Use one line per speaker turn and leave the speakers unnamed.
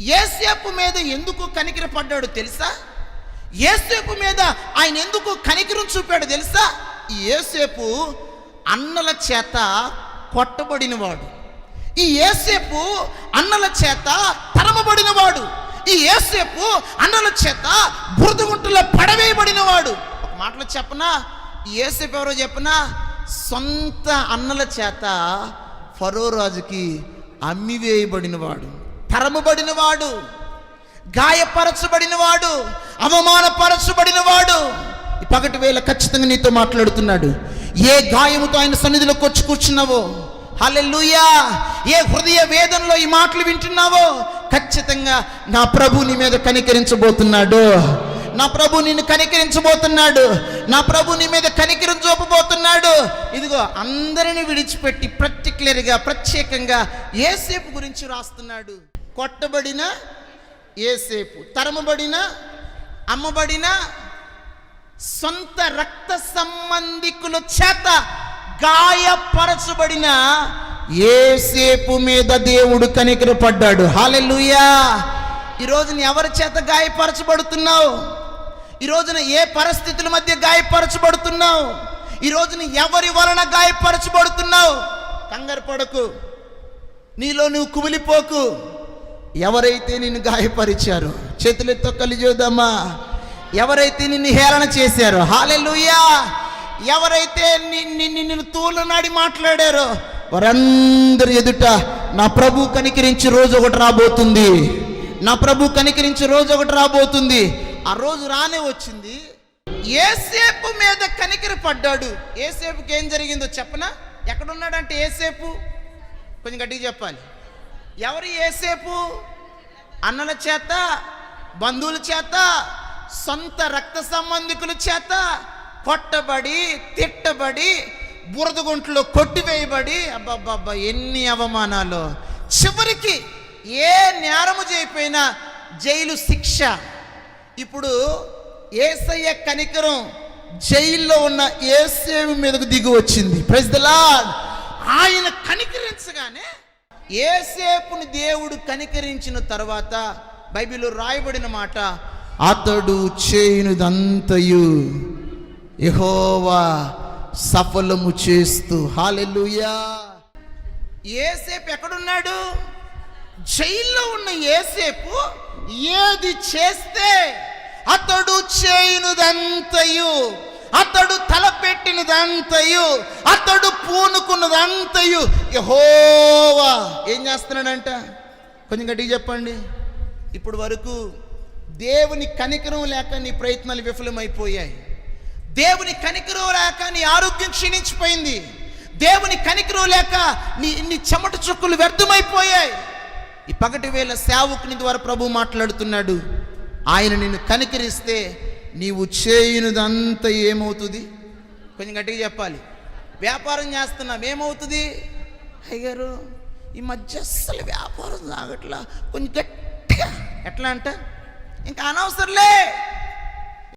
ఏసేపు మీద ఎందుకు కనికిర పడ్డాడు తెలుసా? ఏసేపు మీద ఆయన ఎందుకు కనికిరం చూపాడు తెలుసా? ఈ ఏసేపు అన్నల చేత కొట్టబడినవాడు. ఈ ఏసేపు అన్నల చేత తరమబడినవాడు. ఈ ఏసేపు అన్నల చేత బురదగుంటలో పడవేయబడినవాడు. ఒక మాటలో చెప్పనా? ఈ ఏసేపు ఎవరో చెప్పనా? సొంత అన్నల చేత ఫరో రాజుకి అమ్మివేయబడినవాడు తరముబడినవాడు గాయపరచబడినవాడు అవమానపరచబడినవాడు. ఈ పగటి వేళ ఖచ్చితంగా నీతో మాట్లాడుతున్నాడు. ఏ గాయముతో ఆయన సన్నిధిలోకి వచ్చి కూర్చున్నావో హలెల్లుయా! ఏ హృదయ వేదనలో ఈ మాటలు వింటున్నావో ఖచ్చితంగా నా ప్రభు నీ మీద కనికరించబోతున్నాడు. నా ప్రభు నిన్ను కనికరించబోతున్నాడు. నా ప్రభు నీ మీద కనికరం చూపబోతున్నాడు ఇదిగో అందరిని విడిచిపెట్టి పర్టిక్యులర్గా ప్రత్యేకంగా ఏసేపు గురించి రాస్తున్నాడు. కొట్టబడిన ఏసేపు తరమబడిన అమ్మబడిన సొంత రక్త సంబంధికుల చేత గాయపరచబడిన ఏసేపు మీద దేవుడు కనికరపడ్డాడు. హాలెలుయా ఈ రోజున ఎవరి చేత గాయపరచబడుతున్నావు? ఈ రోజున ఏ పరిస్థితుల మధ్య గాయపరచబడుతున్నావు? ఈ రోజున ఎవరి వలన గాయపరచబడుతున్నావు? కంగారు పడకు. నీలో నువ్వు కుమిలిపోకు. ఎవరైతే నిన్ను గాయపరిచారో చేతులెత్తో కలిజోదమ్మా ఎవరైతే నిన్ను హేళన చేశారో హాలెలుయా ఎవరైతే ని- నిన్ను తూలనాడి మాట్లాడారో వారందరి ఎదుట నా ప్రభు కనికరించి రోజు ఒకటి రాబోతుంది. నా ప్రభు కనికరించి రోజు ఒకటి రాబోతుంది. ఆ రోజు రానే వచ్చింది. ఏసేపు మీద కనికర పడ్డాడు. ఏసేపుకి ఏం జరిగిందో చెప్పనా? ఎక్కడున్నాడంటే ఏసేపు కొంచెం గట్టిగా చెప్పాలి. ఎవరు ఏసేపు అన్నల చేత బంధువుల చేత సొంత రక్త సంబంధికుల చేత కొట్టబడి తిట్టబడి బురదగుంట్లో కొట్టివేయబడి అబ్బబ్బబ్బా ఎన్ని అవమానాలు. చివరికి ఏ నేరము చేయకపోయినా జైలు శిక్ష. ఇప్పుడు ఏసయ్య కనికరం జైల్లో ఉన్న ఏసేవి మీదకు దిగి వచ్చింది. ప్రజలా ఆయన కనికరించగానే ఏసేపుని దేవుడు కనికరించిన తర్వాత బైబిల్లో రాయబడిన మాట అతడు చేయునుదంతయు యెహోవా సఫలము చేస్తూ. హాలెలుయా. ఏసేపు ఎక్కడున్నాడు? జైల్లో ఉన్న ఏసేపు ఏది చేస్తే అతడు చేయునుదంతయు అతడు తలపెట్టినదంతయు అతడు ఉన్నదంతయు యహోవా. ఏం చేస్తున్నాడంట? కొంచెం గట్టిగా చెప్పండి. ఇప్పుడు వరకు దేవుని కనికరం లేక నీ ప్రయత్నాలు విఫలమైపోయాయి. దేవుని కనికరం లేక నీ ఆరోగ్యం క్షీణించిపోయింది. దేవుని కనికరం లేక నీ నీ చెమట చుక్కులు వ్యర్థమైపోయాయి. ఈ పగటి వేళ సేవకుని ద్వారా ప్రభు మాట్లాడుతున్నాడు. ఆయన నిన్ను కనికరిస్తే నీవు చేయునిదంతా ఏమవుతుంది? కొంచెం గట్టిగా చెప్పాలి. వ్యాపారం చేస్తున్నాం. ఏమవుతుంది? అయ్యారు ఈ మధ్య అస్సలు వ్యాపారం సాగట్లా కొంచెం గట్టిగా. ఎట్లా అంట ఇంకా అనవసరంలే.